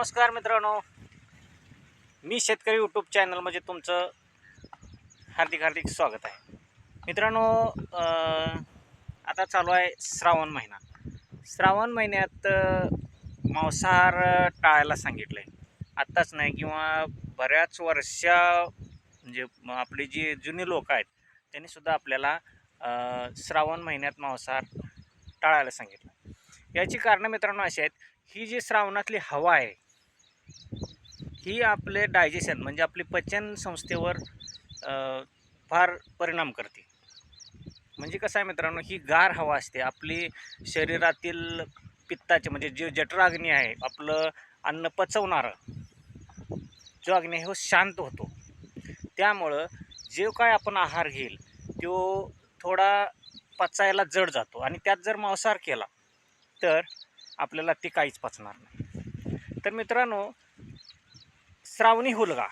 नमस्कार मित्रांनो. मी शेतकरी यूट्यूब चॅनलमध्ये तुमचं हार्दिक हार्दिक स्वागत आहे. मित्रांनो आता चालू आहे श्रावण महिना. श्रावण महिन्यात मांसाहार टाळायला सांगितलं आहे आत्ताच नाही किंवा बऱ्याच वर्षा म्हणजे आपली जी जुनी लोक आहेत त्यांनीसुद्धा आपल्याला श्रावण महिन्यात मांसाहार टाळायला सांगितलं. याची कारणं मित्रांनो अशी आहेत ही जी श्रावणातली हवा आहे ही आपले डायजेशन म्हणजे आपली पचन संस्थेवर फार परिणाम करते. म्हणजे कसं आहे मित्रांनो ही गार हवा असते. आपली शरीरातील पित्ताचे म्हणजे जे जठराग्नी आहे आपलं अन्न पचवणारं जो अग्नी आहे हो शांत होतो. त्यामुळं जे काय आपण आहार घेईल तो थोडा पचायला जड जातो. आणि त्यात जर मांसाहार केला तर आपल्याला ते काहीच पचणार नाही. तर मित्रांनो श्रावणी हुलगा.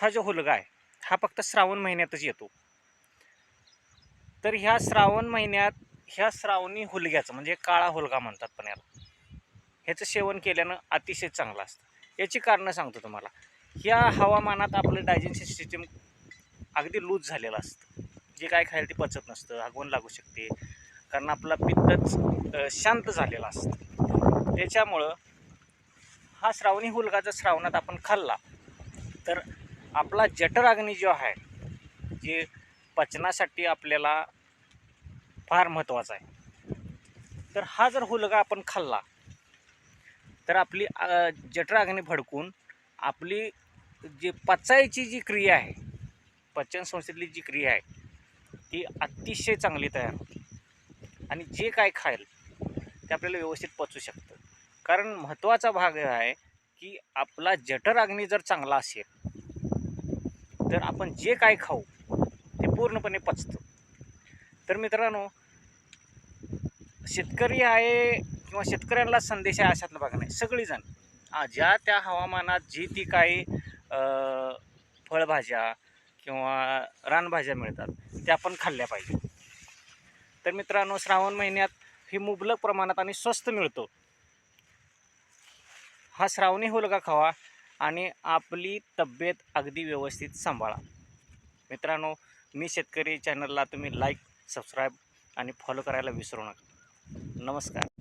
हा जो हुलगा आहे हा फक्त श्रावण महिन्यातच येतो. तर ह्या श्रावण महिन्यात ह्या श्रावणी हुलग्याचं म्हणजे काळा हुलगा म्हणतात पण याला ह्याचं सेवन केल्यानं अतिशय चांगलं असतं. याची कारणं सांगतो तुम्हाला. ह्या हवामानात आपलं डायजेशन सिस्टीम अगदी लूज झालेलं असतं. जे काय खायला ते पचत नसतं आगवण लागू शकते. कारण आपला पित्तच शांत झालेला असतं. त्याच्यामुळं हा श्रावणी हुलगा जर श्रावणात आपण खाल्ला तर आपला जठराग्नी जो आहे जे पचनासाठी आपल्याला फार महत्त्वाचा आहे. तर हा जर हुलगा आपण खाल्ला तर आपली जठराग्नी भडकून आपली जी पचायची जी क्रिया आहे पचन संस्थेतली जी क्रिया आहे ती अतिशय चांगली तयार होते. आणि जे काय खाईल ते आपल्याला व्यवस्थित पचू शकतं. कारण महत्त्वाचा भाग आहे की आपला जठराग्नी जर चांगला असेल तर आपण जे काय खाऊ ते पूर्णपणे पचतं. तर मित्रांनो शेतकरी आहे किंवा शेतकऱ्यांना संदेश आहे अशातला भाग नाही. सगळीजण ज्या त्या हवामानात जी ती काही फळभाज्या किंवा रानभाज्या मिळतात त्या आपण खाल्ल्या पाहिजे. तर मित्रांनो श्रावण महिन्यात ही मुबलक प्रमाणात आणि स्वस्त मिळतो. हा श्रावणी हुलगा खावा? आणि आपली तब्येत अगदी व्यवस्थित सांभाळा. मित्रांनो मी शेतकरी चॅनलला तुम्ही लाईक सबस्क्राईब आणि फॉलो करायला विसरू नका. नमस्कार.